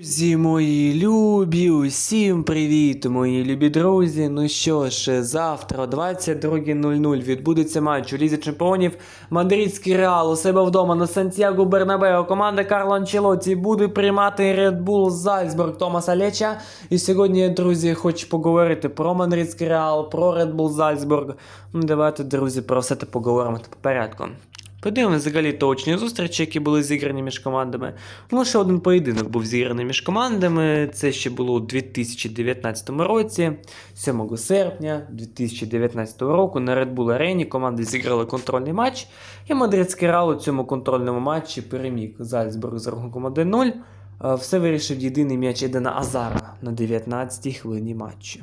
Друзі мої любі, усім привіт, мої любі друзі. Ну що ж, завтра о 22.00 відбудеться матч у Лізі Чемпіонів. Мадридський Реал у себе вдома на Сантьяго Бернабео. Команда Карло Анчелоті буде приймати Red Bull Зальцбург Томаса Леча. І сьогодні, друзі, хочу поговорити про Мадридський Реал, про Red Bull Зальцбург. Ну, давайте, друзі, про все це поговоримо по порядку. Подивимось взагалі точні зустрічі, які були зіграні між командами. Ну, лише один поєдинок був зіграний між командами. Це ще було у 2019 році, 7 серпня 2019 року на Red Bull Арені команди зіграли контрольний матч. І Мадридський Реал у цьому контрольному матчі переміг Зальцбург з рахунком 1-0. Е, Все вирішив єдиний м'яч Едена Азара на 19-й хвилині матчу.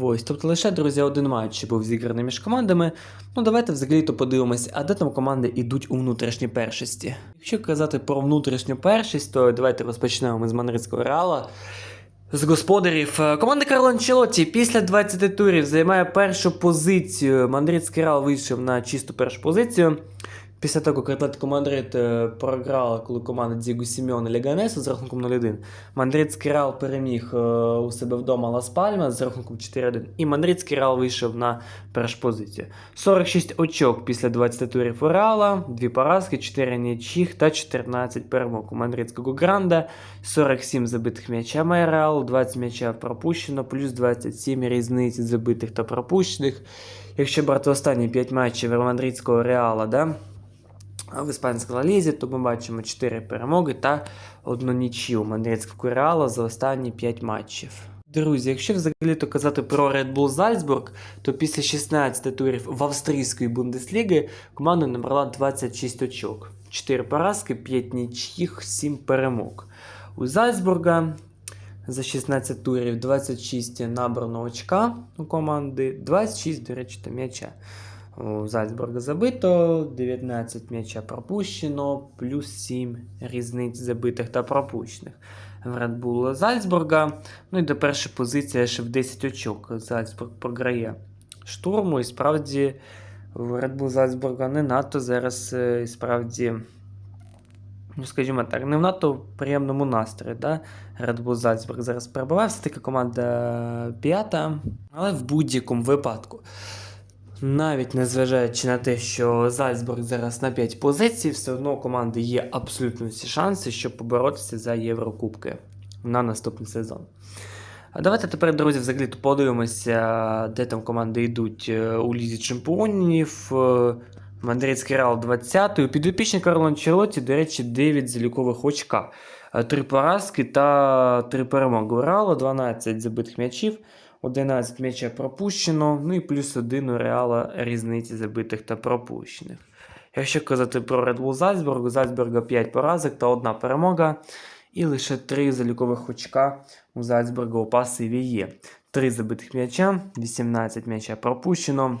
Ось, тобто лише, друзі, один матч був зіграний між командами. Ну, давайте взагалі то подивимось, а де там команди йдуть у внутрішній першості. Якщо казати про внутрішню першість, то давайте розпочнемо ми з Мадридського реала. З господарів Е, команда Карло Анчелотті після 20 турів займає першу позицію. Мадридський Реал вийшов на чисту першу позицію. Після того, як Атлетико Мадрид е, програла, коли команда Діго Сімеона Леганесу з рахунком 0-1, Мадридський Реал переміг е, у себе вдома Лас Пальма з рахунком 4-1, і Мадридський Реал вийшов на першу позицію. 46 очок після 20 турів у Реала, 2 поразки, 4 нічих та 14 перемог у Мадридського Гранда, 47 забитих м'ячами Реал, 20 м'ячів пропущено, плюс 27 різниць забитих та пропущених. Якщо брати останні 5 матчів Мадридського Реала, да? В іспанській Ла лізі, то ми бачимо 4 перемоги та одну нічию Мадридського Реала за останні 5 матчів. Друзі, якщо взагалі то казати про Red Bull Зальцбург, то після 16 турів в австрійської Бундесліги команда набрала 26 очок, 4 поразки, 5 нічних, 7 перемог. У Зальцбурга за 16 турів 26 набрано очка у команди, 26, до речі, та м'яча. У Зальцбурга забито, 19 м'яча пропущено, плюс 7 різниць забитих та пропущених. В Red Bull Зальцбурга. Ну і до першої позиції ще в 10 очок. Зальцбург програє штурму. І справді в Red Bull Зальцбурга не надто зараз е, і справді. Ну, скажімо так, не в надто приємному настрої. Да? Red Bull Зальцбург зараз перебуває, все-таки команда п'ята, але в будь-якому випадку. Навіть незважаючи на те, що Зальцбург зараз на 5 позицій, все одно у команди є абсолютно всі шанси, щоб поборотися за Єврокубки на наступний сезон. А давайте тепер, друзі, взагалі подивимося, де там команди йдуть е, у Лізі Чемпіонів. Е, Мадридський Реал 20 У підопічні Карло Анчелотті, до речі, 9 залікових очка. 3 поразки та 3 перемоги у Реала, 12 забитих м'ячів. 11 м'яча пропущено, ну і плюс один у Реала різниці забитих та пропущених. Якщо казати про Red Bull Зальцбург, у Зальцбурга 5 поразок та одна перемога, і лише 3 залікових очка у Зальцбурга у пасиві є. 3 забитих м'яча, 18 м'яча пропущено,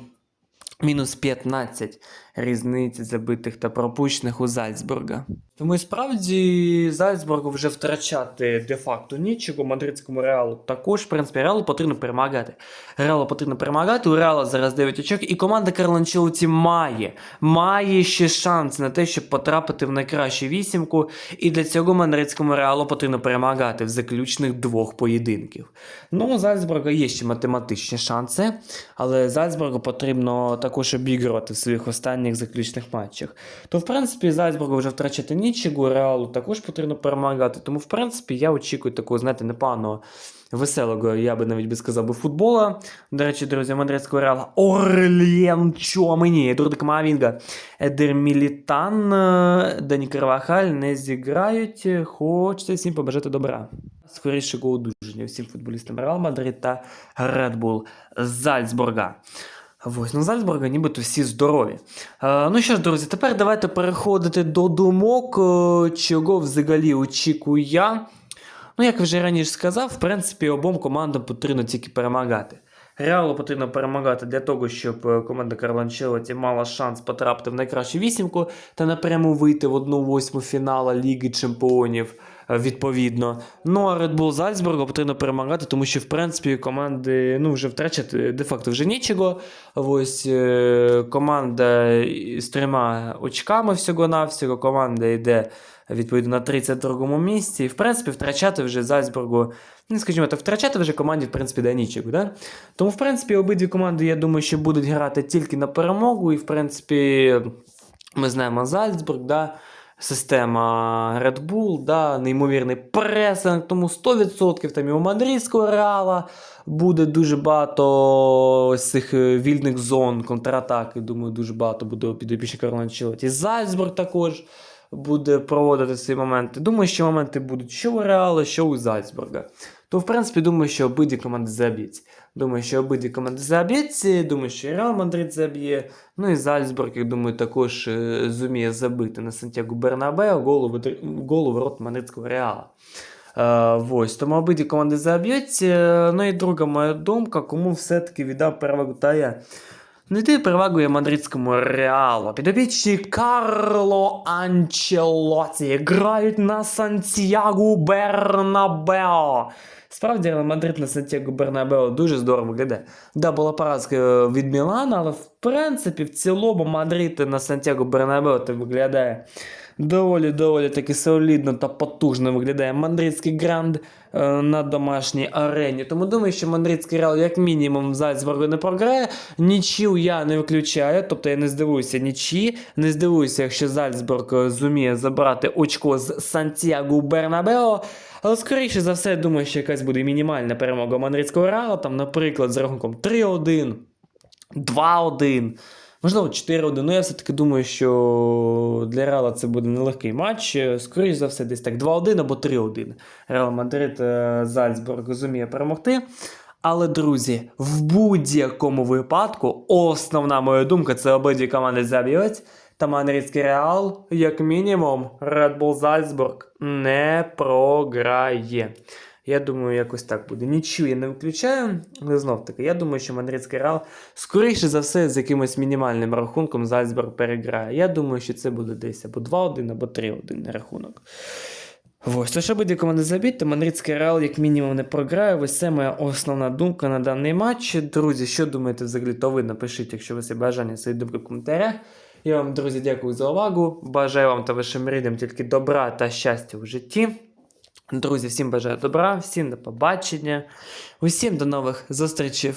мінус 15 різниць забитих та пропущених у Зальцбурга. Тому і справді Зальцбургу вже втрачати де-факто нічого. Мадридському реалу також, в принципі, реалу потрібно перемагати. Реалу потрібно перемагати. У Реала зараз 9 очок, і команда Карло Анчелоті має, має ще шанс на те, щоб потрапити в найкращу вісімку. І для цього мадридському реалу потрібно перемагати в заключних двох поєдинків. Ну, у Зальцбурга є ще математичні шанси, але Зальцбургу потрібно також обігрувати в своїх останніх заключних матчах. То, в принципі, Зальцбургу вже втрачати нічого, реалу також потрібно перемагати. Тому, в принципі, я очікую такого, знаєте, непоганого. Веселого, я би навіть би сказав би, футбола. До речі, друзі, мадридського реала Орлєн Чомені, Дурдик Мавінга, Едер Мілітан, е, Дані Карвахаль не зіграють. Хочеться всім побажати добра. Скорішого одужання всім футболістам Реал Мадрид та Bull Зальцбурга. Ось, ну Зальцбурга нібито всі здорові. Е, ну що ж, друзі, тепер давайте переходити до думок, е, чого взагалі очікую я. Ну, як вже раніше сказав, в принципі, обом командам потрібно тільки перемагати. Реалу потрібно перемагати для того, щоб е, команда Карло Анчелоті мала шанс потрапити в найкращу вісімку та напряму вийти в одну восьму фінала Ліги Чемпіонів. Е, Відповідно, ну а Red Bull Зальцбургу потрібно перемагати, тому що в принципі команди ну вже втрачати де-факто вже нічого. Ось е, команда з трьома очками всього-навсього. Команда йде відповідно на 32-му місці. І в принципі втрачати вже Зальцбургу, ну скажімо так, втрачати вже команді, в принципі, да. Да? Тому, в принципі, обидві команди, я думаю, що будуть грати тільки на перемогу. І, в принципі, ми знаємо Зальцбург, да? Система Red Bull, да? неймовірний пресинг, тому 100% там і у мадридського реала буде дуже багато ось цих е, вільних зон, контратаки. Думаю, дуже багато буде Карло І Зальцбург також буде проводити ці моменти. Думаю, що моменти будуть що у Реала, що у Зальцбурга. То, в принципі, думаю, що обидві команди заб'ють. Думаю, що обидві команди заб'ють. Думаю, що Реал Мадрид заб'є. Ну і Зальцбург, я думаю, також е, зуміє забити на Сантьяго Бернабео голу, в- голу ворот Мадридського Реала. Е, ось, тому обидві команди заб'ють. Е, Ну і друга моя думка, кому все-таки віддав перевагу та я. Ну, йти перевагу я мадридському реалу. Підопічні Карло Анчелоці грають на Сантьяго Бернабео. Справді Мадрид на Сантьяго Бернабео дуже здорово виглядає. Да, була поразка е, від Мілана, але в принципі в цілому Мадрид на Сантьяго Бернабео виглядає доволі доволі таки солідно та потужно виглядає мадридський гранд е, на домашній арені. Тому думаю, що мадридський реал як мінімум в Зальцбургу не програє. Нічів я не виключаю, тобто я не здивуюся нічі. Не здивуюся, якщо Зальцбург е, зуміє забрати очко з Сантьяго Бернабео. Але скоріше за все, думаю, що якась буде мінімальна перемога мадридського реала, там, наприклад, з рахунком 3-1, 2-1. Можливо, 4-1. Ну, я все-таки думаю, що для Реала це буде нелегкий матч. Скоріше за все, десь так 2-1 або 3-1. Реал Мадрид е, Зальцбург зуміє перемогти. Але, друзі, в будь-якому випадку, основна моя думка, це обидві команди заб'ють. Та мадридський Реал, як мінімум, Red Bull Зальцбург не програє. Я думаю, якось так буде. Нічого я не виключаю, але знов таки, я думаю, що мадридський Реал, скоріше за все, з якимось мінімальним рахунком Зальцбург переграє. Я думаю, що це буде десь або 2-1, або 3-1 рахунок. Ось, то що буде команди забити, то мадридський Реал як мінімум не програє. Ось це моя основна думка на даний матч. Друзі, що думаєте взагалі, то ви напишіть, якщо у вас є бажання свої думки в коментарях. Я вам, друзі, дякую за увагу. Бажаю вам та вашим рідним тільки добра та щастя в житті. Друзі, всім бажаю добра, всім до побачення, усім до нових зустрічей.